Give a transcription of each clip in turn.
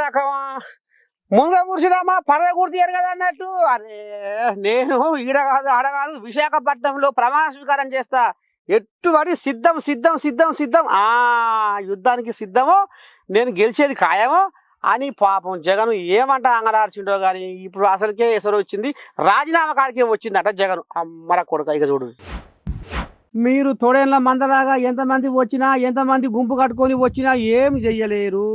లకమా ముందుగా కూర్చున్నామా? పడద కూర్తీయారు కదా అన్నట్టు. అరే నేను ఈడ కాదు ఆడ కాదు విశాఖపట్నంలో ప్రమాణ స్వీకారం చేస్తా. ఎట్టుబడి సిద్ధం సిద్ధం సిద్ధం సిద్ధం. ఆ యుద్ధానికి సిద్ధమో నేను గెలిచేది ఖాయమో అని పాపం జగన్ ఏమంట అంగలార్చిండో కానీ ఇప్పుడు అసలుకే ఎసరు వచ్చింది రాజీనామా కాడికే వచ్చిందట జగన్. అమ్మర కొడుక ఇక చూడు. మీరు తోడేళ్ళ మందలాగా ఎంతమంది వచ్చినా ఎంతమంది గుంపు కట్టుకొని వచ్చినా ఏం చెయ్యలేరు.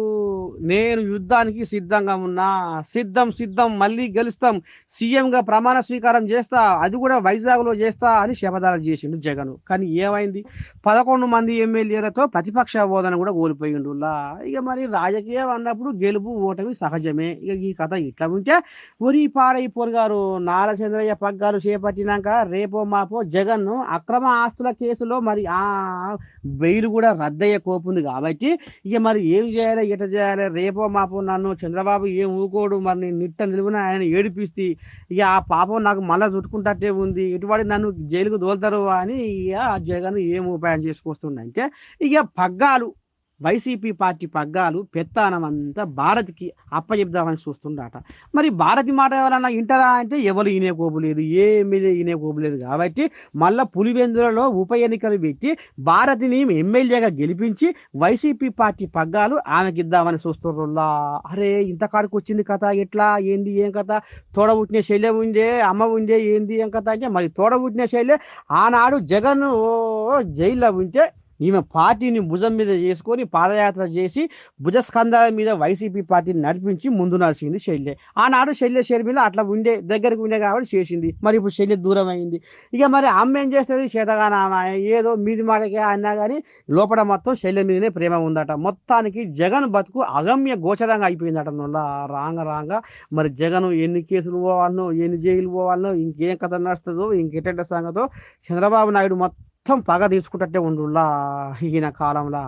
నేను యుద్ధానికి సిద్ధంగా ఉన్నా. సిద్ధం సిద్ధం మళ్ళీ గెలుస్తాం. సీఎంగా ప్రమాణ స్వీకారం చేస్తా. అది కూడా వైజాగ్లో చేస్తా అని శపథాలు చేసిండు జగన్. కానీ ఏమైంది? పదకొండు మంది ఎమ్మెల్యేలతో ప్రతిపక్ష హోదాను కూడా కోల్పోయిండు లా. ఇక మరి రాజకీయం అన్నప్పుడు గెలుపు ఓటమి సహజమే. ఇక ఈ కథ ఇట్లా ఉంటే ఉరి పాడైపోరు గారు. నారచంద్రయ్య పగ్గాలు చేపట్టినాక రేపో మాపో జగన్ను అక్రమ ఆస్తుల కేసులో మరి ఆ బెయిల్ కూడా రద్దయ్యే కోపుంది కాబట్టి ఇక మరి ఏం చేయాలి ఎట చేయాలి? రేపో మాపో నన్ను చంద్రబాబు ఏం ఊకోడు మరి నేను నిట్ట నిలువున ఆయన ఏడిపిస్తే ఇక ఆ పాపం నాకు మళ్ళా చుట్టుకుంటట్టే ఉంది. ఇటువంటి నన్ను జైలుకు దోలుతారు అని ఇక జగన్ ఏం ఉపాయం చేసుకొస్తుండంటే ఇక పగ్గాలు వైసీపీ పార్టీ పగ్గాలు పెత్తానం అంతా భారత్కి అప్పచెప్దామని చూస్తుండట. మరి భారతి మాట ఎవరన్నా ఇంటరా అంటే ఎవరు ఈనే కోపు లేదు ఈనే కాబట్టి మళ్ళా పులివెందులలో ఉప ఎన్నికలు పెట్టి భారతిని ఎమ్మెల్యేగా గెలిపించి వైసీపీ పార్టీ పగ్గాలు ఆమెకిద్దామని చూస్తుర్రులా అరే ఇంతకాడికి వచ్చింది కథ ఎట్లా ఏంది ఏం కథ? తోడబుట్టిన శైలే ఉందే అమ్మ ఉందే ఏంది ఏం కథ అంటే మరి తోడబుట్టిన శైలే ఆనాడు జగన్ ఓ జైల్లో ఉంటే ఈమె పార్టీని భుజం మీద చేసుకొని పాదయాత్ర చేసి భుజస్కంధాల మీద వైసీపీ పార్టీని నడిపించి ముందు నడిచింది శైల్య. ఆనాడు శల్య షర్మిల అట్లా ఉండే దగ్గరికి ఉండే కాబట్టి చేసింది. మరి ఇప్పుడు శల్య దూరం అయింది. ఇక మరి అమ్మ ఏం చేస్తుంది? చేతగాన ఏదో మీది మాటకే అన్నా కానీ లోపల మొత్తం శైల్య మీదనే ప్రేమ ఉందట. మొత్తానికి జగన్ బతుకు అగమ్య గోచరంగా అయిపోయిందట నొల్ల రాంగ రాంగ. మరి జగన్ ఎన్ని కేసులు పోవాలనో ఎన్ని జైలు పోవాలనో ఇంకేం కథ నడుస్తుందో ఇంకెట్ట సంగతో చంద్రబాబు నాయుడు మొత్తం మొత్తం పగ తీసుకుంటే ఉండుల్లా ఈయన కాలంలో.